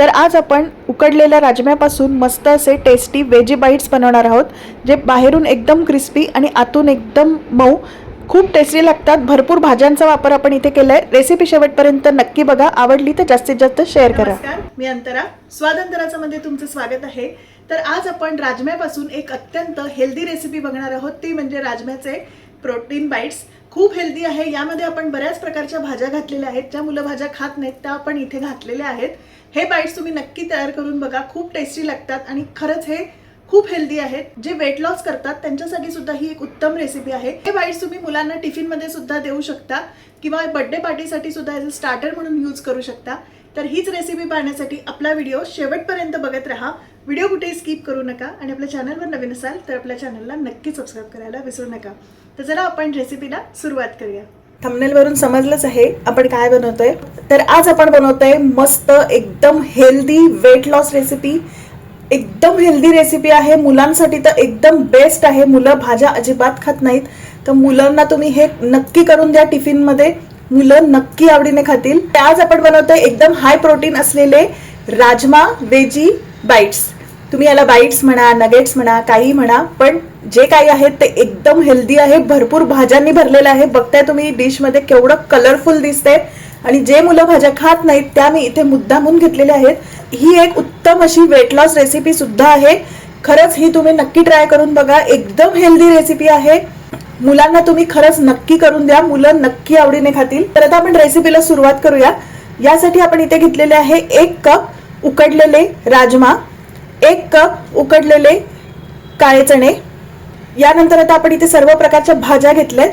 तर आज आपण उकडलेल्या राजम्यापासून मस्त असे टेस्टी वेजी बाईट्स बनवणार आहोत जे बाहेरून एकदम क्रिस्पी आणि आतून एकदम मऊ खूप टेस्टी लागतात. भरपूर भाज्यांचा वापर आपण इथे केलाय. रेसिपी शेवटपर्यंत नक्की बघा. आवडली तर जास्तीत जास्त शेअर करा. मी अंतरा. स्वादंतराचं मध्ये तुमचं स्वागत आहे. तर आज आपण राजम्यापासून एक अत्यंत हेल्दी रेसिपी बघणार आहोत. ती म्हणजे राजम्याचे प्रोटीन बाईट्स खूप हेल्दी आहे. यामध्ये आपण बऱ्याच प्रकारच्या भाज्या घातलेल्या आहेत. ज्या मुलं भाज्या खात नाहीत त्या आपण इथे घातलेल्या आहेत. हे बाईट्स तुम्ही नक्की तयार करून बघा. खूप टेस्टी लागतात आणि खरंच हे खूप हेल्दी आहेत. जे वेट लॉस करतात त्यांच्यासाठी सुद्धा ही एक उत्तम रेसिपी आहे. हे बाईट्स तुम्ही मुलांना टिफिनमध्ये सुद्धा देऊ शकता किंवा बर्थडे पार्टीसाठी सुद्धा ॲज अ स्टार्टर म्हणून यूज करू शकता. तर हीच रेसिपी पाहण्यासाठी आपला व्हिडिओ शेवटपर्यंत बघत राहा. व्हिडिओ कुठेही स्किप करू नका आणि आपल्या चॅनलवर नवीन असाल तर आपल्या चॅनलला नक्की सबस्क्राईब करायला विसरू नका. तर जरा आपण रेसिपीला सुरुवात करूया. थंबनेलवरून समजलंच आहे आपण काय बनवतोय. तर आज आपण बनवतोय मस्त एकदम हेल्दी वेट लॉस रेसिपी एकदम हेल्दी रेसिपी आहे. मुलांसाठी तर एकदम बेस्ट आहे. मुलं भाज्या अजिबात खात नाहीत. तर मुलांना तुम्ही हे नक्की करून द्या टिफिनमध्ये. मुलं नक्की आवडीने खातील. आज आपण बनवतोय एकदम हाय प्रोटीन असलेले राजमा वेजी बाईट्स तुम्ही याला बाईट्स म्हणा नगेट्स म्हणा काही म्हणा पण जे काही आहेत ते एकदम हेल्दी आहे. भरपूर भाज्यांनी भरलेलं आहे. बघताय तुम्ही डिशमध्ये केवढं कलरफुल दिसतंय. आणि जे मुलं भाज्या खात नाहीत त्या मी इथे मुद्दामून घेतलेल्या आहेत. ही एक उत्तम अशी वेट लॉस रेसिपी सुद्धा आहे. खरंच ही तुम्ही नक्की ट्राय करून बघा. एकदम हेल्दी रेसिपी आहे. मुलांना तुम्ही खरंच नक्की करून द्या. मुलं नक्की आवडीने खातील. तर आता आपण रेसिपीला सुरुवात करूया. यासाठी आपण इथे घेतलेले आहे एक कप उकडलेले राजमा एक कप उकडलेले काळे चणे. यानंतर आता आपण इथे सर्व प्रकारच्या भाज्या घेतल्यात.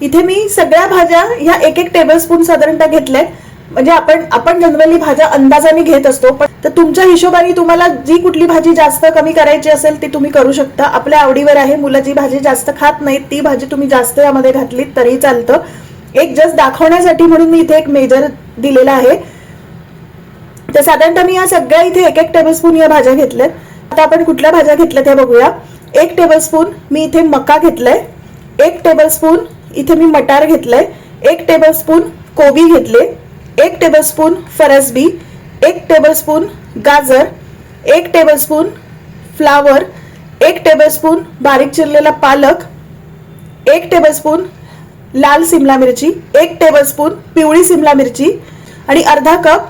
इथे मी सगळ्या भाज्या ह्या एक एक टेबलस्पून साधारणतः घेतल्यात. म्हणजे आपण आपण जनरली भाज्या अंदाजाने घेत असतो पण तर तुमच्या हिशोबाने तुम्हाला जी कुठली भाजी जास्त कमी करायची असेल ती तुम्ही करू शकता. आपल्या आवडीवर आहे. मुलं जी भाजी जास्त खात नाहीत ती भाजी तुम्ही जास्त यामध्ये घातलीत तरी चालतं. एक जस्ट दाखवण्यासाठी म्हणून मी इथे एक मेजर दिलेला आहे. तर साधारणतः मी या सगळ्या इथे एक एक टेबलस्पून या भाज्या घेतल्यात. आता आपण कुठल्या भाज्या घेतल्या त्या बघूया. एक टेबलस्पून मी इथे मका घेतलाय. एक टेबलस्पून इथे मी मटार घेतलंय. एक टेबलस्पून कोबी घेतले. एक टेबलस्पून फरसबी. एक टेबलस्पून गाजर एक टेबलस्पून फ्लावर एक टेबलस्पून बारीक चिरलेला पालक एक टेबलस्पून लाल सिमला मिरची एक टेबलस्पून पिवळी सिमला मिरची आणि अर्धा कप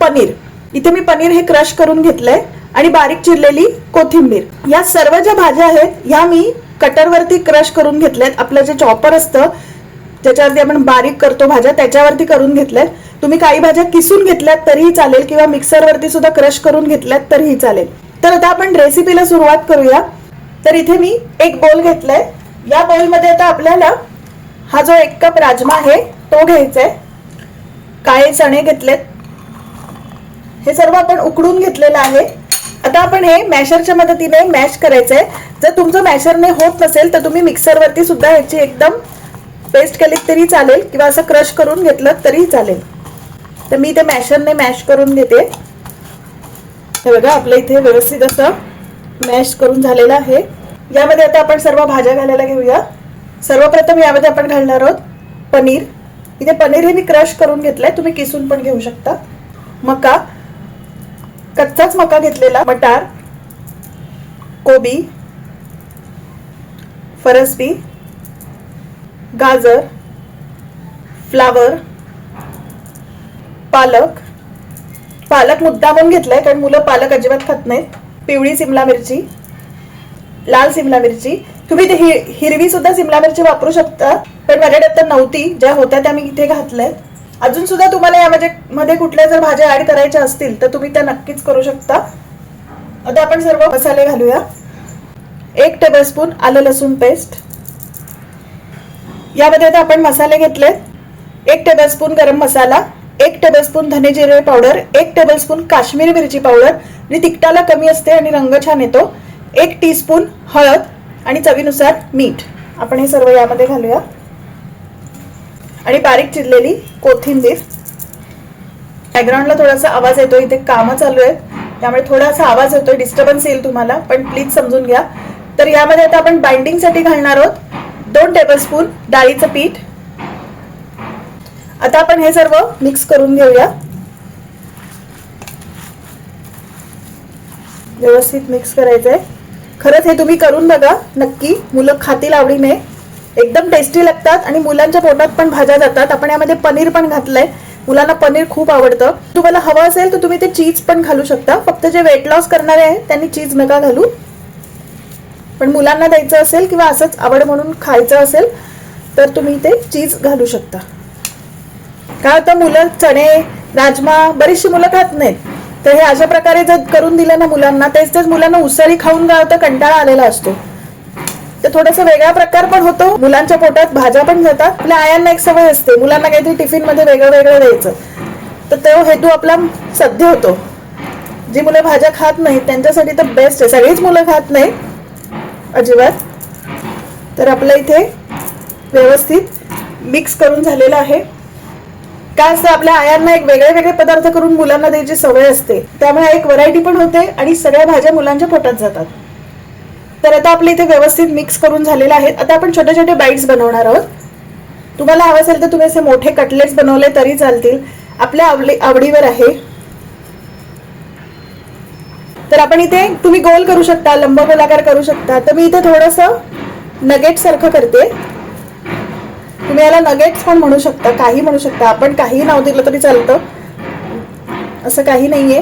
पनीर. इथे मी पनीर हे क्रश करून घेतलंय आणि बारीक चिरलेली कोथिंबीर. या सर्व ज्या भाज्या आहेत ह्या मी कटरवरती क्रश करून घेतल्यात. आपलं जे चॉपर असतं ज्याच्यावरती आपण बारीक करतो भाज्या त्याच्यावरती करून घेतल्यात. तुम्ही काही भाज्या किसून घेतल्यात तरीही चालेल किंवा मिक्सरवरती सुद्धा क्रश करून घेतल्यात तरीही चालेल. तर आता आपण रेसिपीला सुरुवात करूया. तर इथे मी एक बोल घेतलाय. या बोलमध्ये आता आपल्याला हा जो एक कप राजमा आहे तो घ्यायचा आहे काळे चणे घेतलेत. हे सर्व आपण उकडून घेतलेलं आहे. आता आपण हे मॅशरच्या मदतीने मॅश करायचंय. जर तुमचं मॅशरने होत नसेल तर तुम्ही मिक्सरवरती सुद्धा ह्याची एकदम पेस्ट केली तरी चालेल किंवा असं क्रश करून घेतलं तरी चालेल. तर मी ते मॅशरने मॅश करून घेते. हे बघा आपल्या इथे व्यवस्थित असं मॅश करून झालेलं आहे. यामध्ये आता आपण सर्व भाज्या घालायला घेऊया. सर्वप्रथम यामध्ये आपण घालणार आहोत पनीर. इथे पनीर हे मी क्रश करून घेतलंय तुम्ही किसून पण घेऊ शकता. मका. कच्चाच मका घेतलेला. मटार. कोबी. फरसबी. गाजर. फ्लावर. पालक पालक मुद्दामून घेतलाय कारण मुलं पालक अजिबात खात नाहीत. पिवळी सिमला मिरची लाल सिमला मिरची. तुम्ही ते हिरवी सुद्धा सिमला मिरची वापरू शकता पण माझ्याकडे आता नव्हती ज्या होत्या त्या मी इथे घातल्या अजून सुद्धा तुम्हाला या म्हणजे मध्ये कुठल्या जर भाज्या ऍड करायच्या असतील तर तुम्ही त्या नक्कीच करू शकता. आता आपण सर्व मसाले घालूया. एक टेबलस्पून आलं लसूण पेस्ट यामध्ये आता आपण मसाले घेतले एक टेबलस्पून गरम मसाला. एक टेबलस्पून धने जिरे पावडर एक टेबलस्पून काश्मीरी मिरची पावडर आणि तिखटाला कमी असते आणि रंग छान येतो. एक टीस्पून हळद आणि चवीनुसार मीठ. आपण हे सर्व यामध्ये घालूया. आणि बारीक चिरलेली कोथिंबीर. बॅकग्राऊंडला थोडासा आवाज येतो इथे कामं चालू आहेत. त्यामुळे थोडासा आवाज येतोय डिस्टर्बन्स येईल तुम्हाला पण प्लीज समजून घ्या. तर यामध्ये आता आपण बाइंडिंगसाठी घालणार आहोत. दोन टेबलस्पून डाळीचं पीठ. आता आपण हे सर्व मिक्स करून घेऊया. व्यवस्थित मिक्स करायचं आहे खरंच हे तुम्ही करून बघा. नक्की मुलं खातील आवडीने. एकदम टेस्टी लागतात आणि मुलांच्या पोटात पण भाज्या जातात. आपण यामध्ये पनीर पण घातलंय. मुलांना पनीर खूप आवडतं. तुम्हाला हवं असेल तर तुम्ही ते चीज पण घालू शकता. फक्त जे वेट लॉस करणारे आहेत त्यांनी चीज नका घालू. पण मुलांना द्यायचं असेल किंवा असंच आवड म्हणून खायचं असेल तर तुम्ही ते चीज घालू शकता. काय होतं मुलं चणे राजमा बरीचशी मुलं खात नाहीत. तर हे अशा प्रकारे जर करून दिलं ना मुलांना तेच तेच मुलांना उसळी खाऊन काय होतं कंटाळा आलेला असतो. तर थोडासा वेगळा प्रकार पण होतो. मुलांच्या पोटात भाज्या पण जातात आपल्या आयांना एक सवय असते. मुलांना काहीतरी टिफिनमध्ये वेगळं वेगळं द्यायचं. तर तो हेतू आपला सध्या होतो. जी मुलं भाज्या खात नाहीत त्यांच्यासाठी तर बेस्ट आहे. सगळीच मुलं खात नाही अजिबात. तर आपल्या इथे व्यवस्थित मिक्स करून झालेलं आहे. काय असतं आपल्या आयांना एक वेगळे वेगळे पदार्थ करून मुलांना द्यायची सवय असते त्यामुळे एक व्हरायटी पण होते आणि सगळ्या भाज्या मुलांच्या पोटात जातात. तर आता आपले इथे व्यवस्थित मिक्स करून झालेले आहेत. आता आपण छोटे छोटे बाईट्स बनवणार आहोत. तुम्हाला हवं असेल तर तुम्ही असे मोठे कटलेट्स बनवले तरी चालतील. आपल्या आवडी आवडीवर आहे. तर आपण इथे तुम्ही गोल करू शकता लंब गोलाकार करू शकता. तर मी इथे थोडंसं नगेट सारखं करते. तुम्ही याला नगेट्स पण म्हणू शकता काही म्हणू शकता. आपण काही नाव दिलं तरी चालतं. असं काही नाहीये.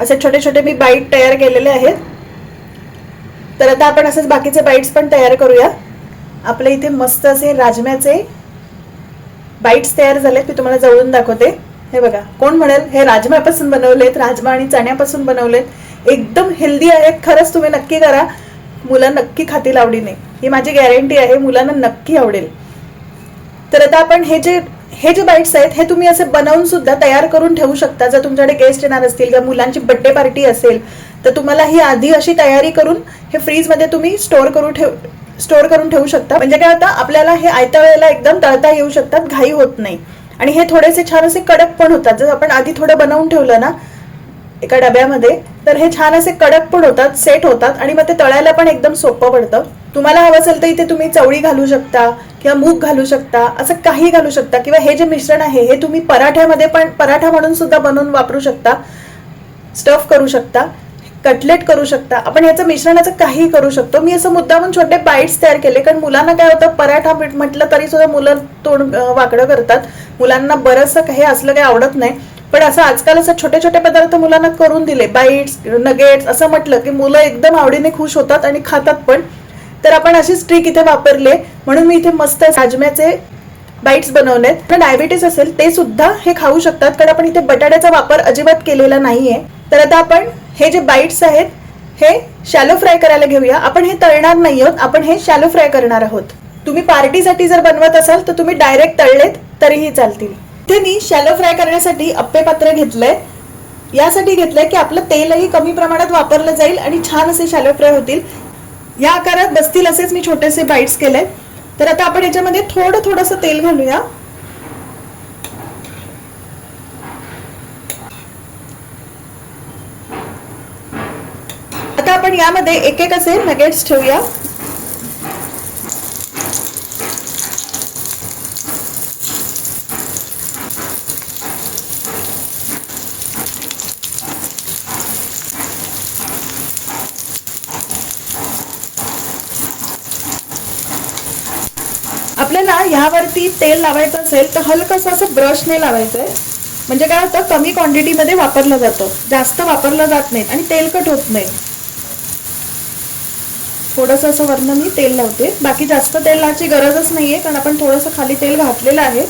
असे छोटे छोटे मी बाईट तयार केलेले आहेत. तर आता आपण असेच बाकीचे बाईट्स पण तयार करूया. आपल्या इथे मस्त असे राजम्याचे बाईट्स तयार झालेत. मी तुम्हाला जवळून दाखवते. हे बघा कोण म्हणेल? हे राजम्यापासून बनवलेत राजमा आणि चण्यापासून बनवलेत. एकदम हेल्दी आहेत. खरंच तुम्ही नक्की करा. मुलं नक्की खातील आवडीने ही माझी गॅरंटी आहे मुलांना नक्की आवडेल. तर आता आपण हे जे हे जे बाईट्स आहेत हे तुम्ही असे बनवून सुद्धा तयार करून ठेवू शकता. जर तुमच्याकडे गेस्ट येणार असतील किंवा मुलांची बड्डे पार्टी असेल तर तुम्हाला ही आधी अशी तयारी करून हे फ्रीजमध्ये तुम्ही स्टोअर करून ठेव स्टोअर करून ठेवू शकता. म्हणजे काय होतं आपल्याला हे आयत्या वेळेला एकदम तळता येऊ शकतात घाई होत नाही. आणि हे थोडेसे छान असे कडक पण होतात. जर आपण आधी थोडं बनवून ठेवलं ना एका डब्यामध्ये तर हे छान असे कडक पण होतात सेट होतात आणि मग ते तळायला पण एकदम सोपं पडतं. तुम्हाला हवं असेल तर इथे तुम्ही चवळी घालू शकता किंवा मूग घालू शकता असं काही घालू शकता किंवा हे जे मिश्रण आहे हे तुम्ही पराठ्यामध्ये पण पराठा म्हणून सुद्धा बनवून वापरू शकता स्टफ करू शकता कटलेट करू शकता. आपण याचं मिश्रणाचं काही करू शकतो. मी असं मुद्दामून छोटे बाईट्स तयार केले कारण मुलांना काय होतं पराठा म्हटलं तरी सुद्धा मुलं तोंड वाकडं करतात. मुलांना बरंचसं काही असलं काही आवडत नाही. पण असं आजकाल असं छोटे छोटे पदार्थ मुलांना करून दिले बाईट्स नगेट्स असं म्हटलं की मुलं एकदम आवडीने खुश होतात आणि खातात पण. तर आपण अशीच ट्रिक इथे वापरले म्हणून मी इथे मस्त राजम्याचे बाईट्स बनवलेत. डायबिटीस असेल ते सुद्धा हे खाऊ शकतात कारण आपण इथे बटाट्याचा वापर अजिबात केलेला नाहीये. तर आता आपण हे जे बाईट्स आहेत हे शॅलो फ्राय करायला घेऊया. आपण हे तळणार नाही आहोत आपण हे शॅलो फ्राय करणार आहोत. तुम्ही पार्टीसाठी जर बनवत असाल तर तुम्ही डायरेक्ट तळलेत तरीही चालतील. इथे मी शॅलो फ्राय करण्यासाठी अप्पे पात्र घेतलंय. यासाठी घेतलंय की आपलं तेलही कमी प्रमाणात वापरलं जाईल आणि छान असे शॅलो फ्राय होतील. या आकारात बसतील असेच मी छोटेसे बाईट्स केले तर आता आपण याच्यामध्ये थोडं थोडंसं तेल घालूया. आता आपण यामध्ये एक एक असे नगेट्स ठेवूया. आपल्याला ह्यावरती तेल लावायचं असेल तर हलकंसं असं ब्रशने लावायचंय. म्हणजे काय होतं कमी क्वांटिटीमध्ये वापरलं जातं. जास्त वापरलं जात नाही आणि तेलकट होत नाही. थोडंसं असं वरनं मी तेल लावते. बाकी जास्त तेलाची गरजच गरजच नाहीये कारण आपण थोडंसं खाली तेल घातलेलं आहे.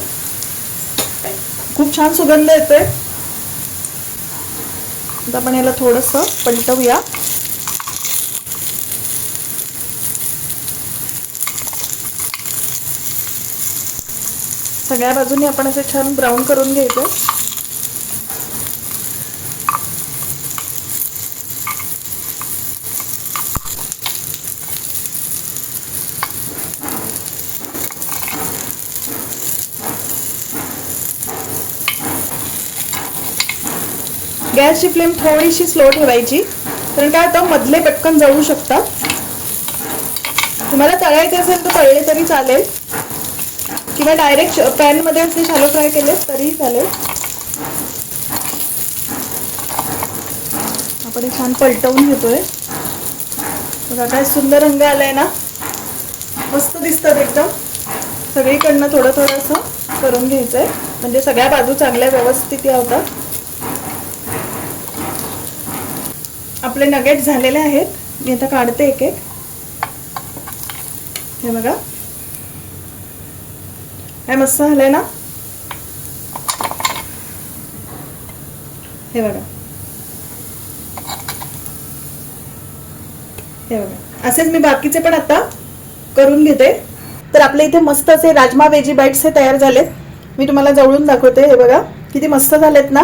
खूप छान सुगंध येतोय. आपण याला थोडंसं पलटवूया. सगळ्या बाजूनी आपण असे छान ब्राऊन करून घ्यायचं. गॅसची फ्लेम थोडीशी स्लो ठेवायची कारण काय होतं मधले पटकन जळू शकतात. तुम्हाला तळायचे असेल तर तळले तरी चालेल. किंवा डायरेक्ट पॅनमध्ये असे शालो फ्राय केले तरीही चालेल. आपण हे छान पलटवून घेतोय. बघा काय सुंदर रंग आलाय ना. मस्त दिसतात एकदम. सगळीकडनं थोडं थोडं असं करून घ्यायचंय. म्हणजे सगळ्या बाजू चांगल्या व्यवस्थित या होतात. आपले नगेट झालेले आहेत. मी आता काढते एक एक. हे बघा. काय मस्त झालंय ना हे बघा हे बघा असेच मी बाकीचे पण आता? करून घेते. तर आपल्या इथे मस्त असे राजमा वेजी बाईट्स हे तयार झालेत. मी तुम्हाला जवळून दाखवते हे बघा. किती मस्त झालेत ना.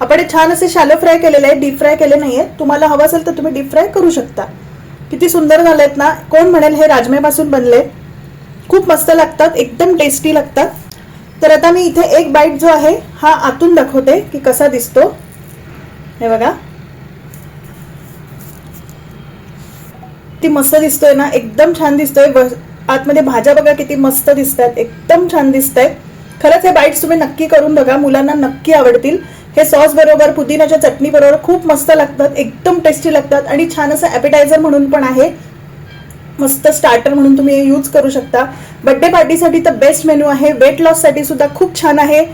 आपण हे छान असे शालो फ्राय केलेले आहेत डीप फ्राय केले नाही आहेत तुम्हाला हवं असेल तर तुम्ही डीप फ्राय करू शकता. किती सुंदर झालेत ना. कोण म्हणेल हे राजमेपासून बनले? खूप मस्त लागतात एकदम टेस्टी लागतात. तर आता मी इथे एक बाईट जो आहे हा आतून दाखवते की कसा दिसतो. हे बघा. ती मस्त दिसतोय ना एकदम छान दिसतोय. व- आतमध्ये भाज्या बघा किती मस्त दिसत आहेत एकदम छान दिसत आहेत खरंच हे बाईट्स तुम्ही नक्की करून बघा मुलांना नक्की आवडतील. हे सॉस बरोबर पुदिनाच्या चटणी बरोबर खूप मस्त लागतात एकदम टेस्टी लागतात. आणि छान असं ॲपिटायझर म्हणून पण आहे. मस्त स्टार्टर म्हणून तुम्ही यूज करू शकता. बर्थडे पार्टीसाठी तर बेस्ट मेन्यू आहे. वेट लॉससाठी सुद्धा खूप छान आहे.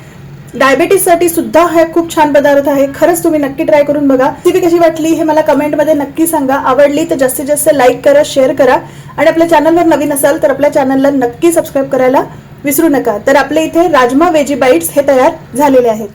डायबेटीससाठी सुद्धा हा खूप छान पदार्थ आहे. खरंच तुम्ही नक्की ट्राय करून बघा. रेसिपी कशी वाटली हे मला कमेंटमध्ये नक्की सांगा. आवडली तर जास्तीत जास्त लाईक करा शेअर करा. आणि आपल्या चॅनलवर नवीन असाल तर आपल्या चॅनलला नक्की सबस्क्राईब करायला विसरू नका. तर आपल्या इथे राजमा वेजी बाईट्स हे तयार झालेले आहेत.